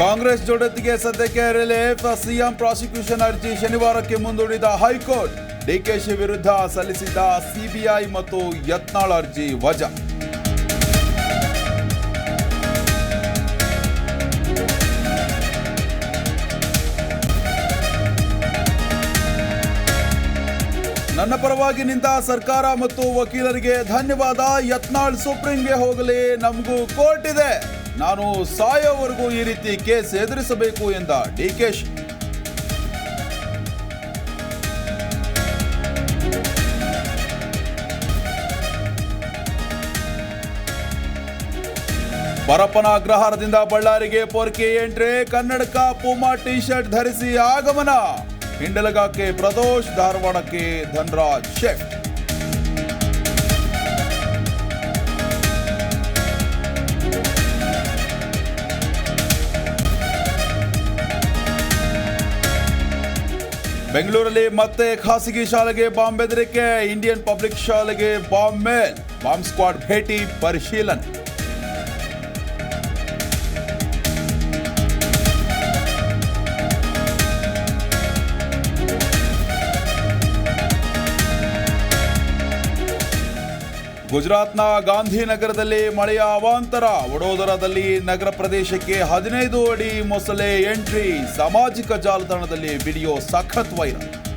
ಕಾಂಗ್ರೆಸ್ ಜೋಡತ್ತಿಗೆ ಸದ್ಯಕ್ಕೆ relief, CM prosecution ಅರ್ಜಿ ಶನಿವಾರಕ್ಕೆ ಮುಂದೂಡಿದ high court. DKShi ವಿರುದ್ಧ ಸಲ್ಲಿಸಿದ್ದ ಸಿಬಿಐ ಮತ್ತು ಯತ್ನಾಳ್ ಅರ್ಜಿ ವಜಾ. ನನ್ನ ಪರವಾಗಿ ನಿಂತ ಸರ್ಕಾರ ಮತ್ತು ವಕೀಲರಿಗೆ ಧನ್ಯವಾದ. ಯತ್ನಾಳ್ ಸುಪ್ರೀಂಗೆ ಹೋಗಲಿ. ನಮಗೂ ಕೋರ್ಟ್ ಇದೆ. ನಾನು ಸಾಯೋವರೆಗೂ ಈ ರೀತಿ ಕೇಸ್ ಎದುರಿಸಬೇಕು ಎಂದ ಡಿಕೆಶ್ ಪರಪ್ಪನ ಅಗ್ರಹಾರದಿಂದ ಬಳ್ಳಾರಿಗೆ ಪೊರ್ಕೆ ಎಂಟ್ರೆ, ಕನ್ನಡಕ ಪೂಮಾ ಟಿ ಶರ್ಟ್ ಧರಿಸಿ ಆಗಮನ. ಹಿಂಡಲಗಾಕ್ಕೆ ಪ್ರದೋಷ್, ಧಾರವಾಡಕ್ಕೆ ಧನ್ರಾಜ್ ಶೆಟ್ ಬೆಂಗಳೂರಲ್ಲಿ ಮತ್ತೆ ಖಾಸಗಿ ಶಾಲೆಗೆ ಬಾಂಬ್ ಬೆದರಿಕೆ ಇಂಡಿಯನ್ ಪಬ್ಲಿಕ್ ಶಾಲೆಗೆ ಬಾಂಬ್ ಮೇಲ್ ಬಾಂಬ್ ಸ್ಕ್ವಾಡ್ ಭೇಟಿ ಪರಿಶೀಲನೆ ಗುಜರಾತ್ನ ಗಾಂಧಿನಗರದಲ್ಲಿ ಮಳೆಯ ಅವಾಂತರ. ವಡೋದರಾದಲ್ಲಿ ನಗರ ಪ್ರದೇಶಕ್ಕೆ ಹದಿನೈದು ಅಡಿ ಮೊಸಳೆ ಎಂಟ್ರಿ. ಸಾಮಾಜಿಕ ಜಾಲತಾಣದಲ್ಲಿ ವಿಡಿಯೋ ಸಖತ್ ವೈರಲ್.